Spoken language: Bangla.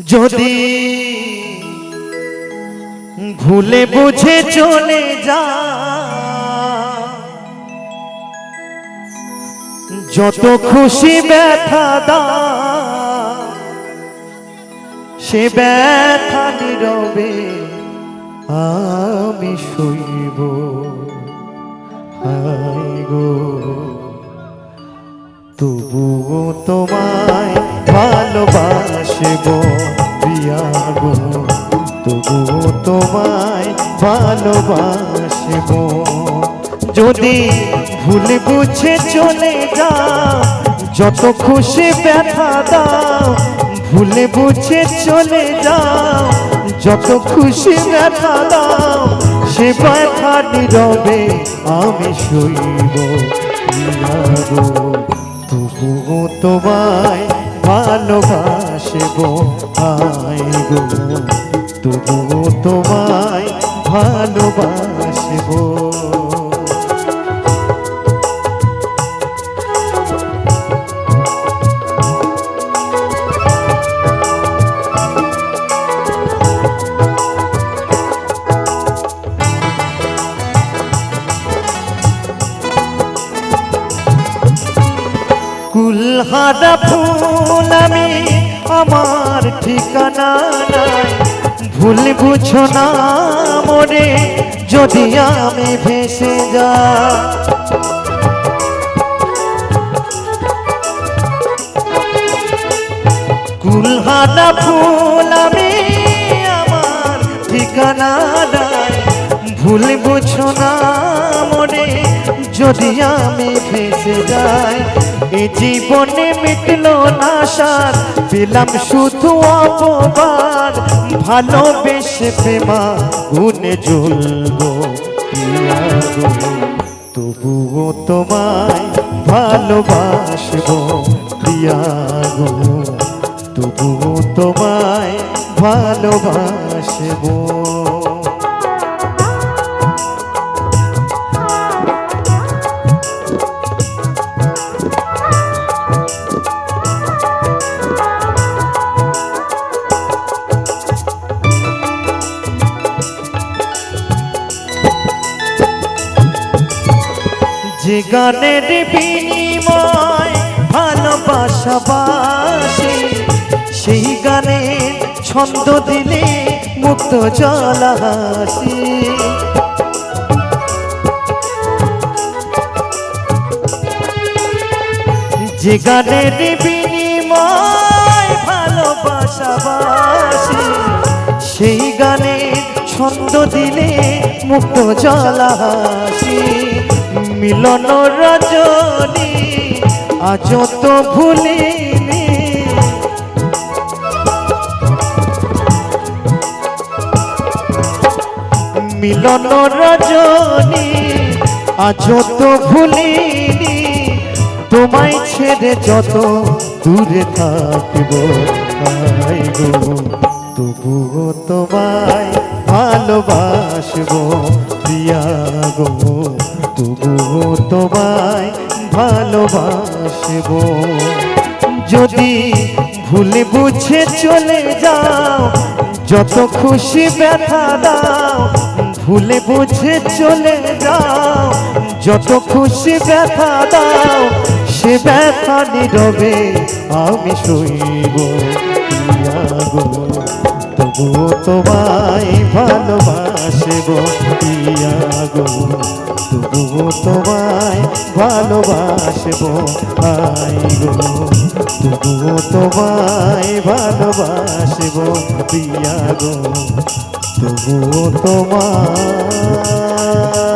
যদি ভুলে বুঝে চলে যা, যত খুশি ব্যথা দা, সে ব্যথা নীরবে আমি শৈব গো, তবুও তোমায় ভালোবাসব প্রিয়া গো, তবুও তোমায় ভালোবাসব যদি ভুল বুঝে চলে যাও, যত খুশি ব্যথা দাও, ভুলে বুঝে চলে যাও, যত খুশি ব্যথা দাও, সে ব্যথা নীরবে আমি শৈব গো, তবুও তোমায় ভালোবাসব আয় গো? তবুও তোমায় ভালোবাসব। কুলহারা ফুল আমি আমার ঠিকানা নাই। ভুল বুঝো না মনে, যদি আমি ভেসে যা কুলহারা ফুল আমি, আমার ঠিকানা নাই। ভুল বুঝো না মনে, যদি আমি ভেসে যাই। এ জীবনে মিটলো না পেলাম শুধু অপমান ভালোবেসে প্রেমা গুনে জ্বলবো তবুও তোমায় ভালোবাসবো প্রিয়া তবুও তোমায় ভালোবাসবো। যে গানের বিনিময় ভালোবাসাবাসে। সেই গানে ছন্দ দিলে মুক্ত জলা হাসি যে গানের বিনিময় ভালোবাসা বাসে সেই গানে ছন্দ দিলে মুক্ত জলা হাসি মিলন রজনী আজ তো ভুলিনি। মিলন রজনী আজ তো ভুলিনি। তোমায় ছেড়ে যত দূরে থাকব গো। তোমায় ভালোবাসবো। যদি ভুলে বুঝে চলে যাও, যত খুশি ব্যথা দাও, ভুলে বুঝে চলে যাও, যত খুশি ব্যথা দাও, সে ব্যথা নীরবে আমি প্রিয়া গো তবুও তোমায় ভালোবাসব প্রিয়া গো। তবুও তোমায় ভালোবাসব আই গো। তবুও তোমায় ভালোবাসব প্রিয়া গো। তবুও তোমায়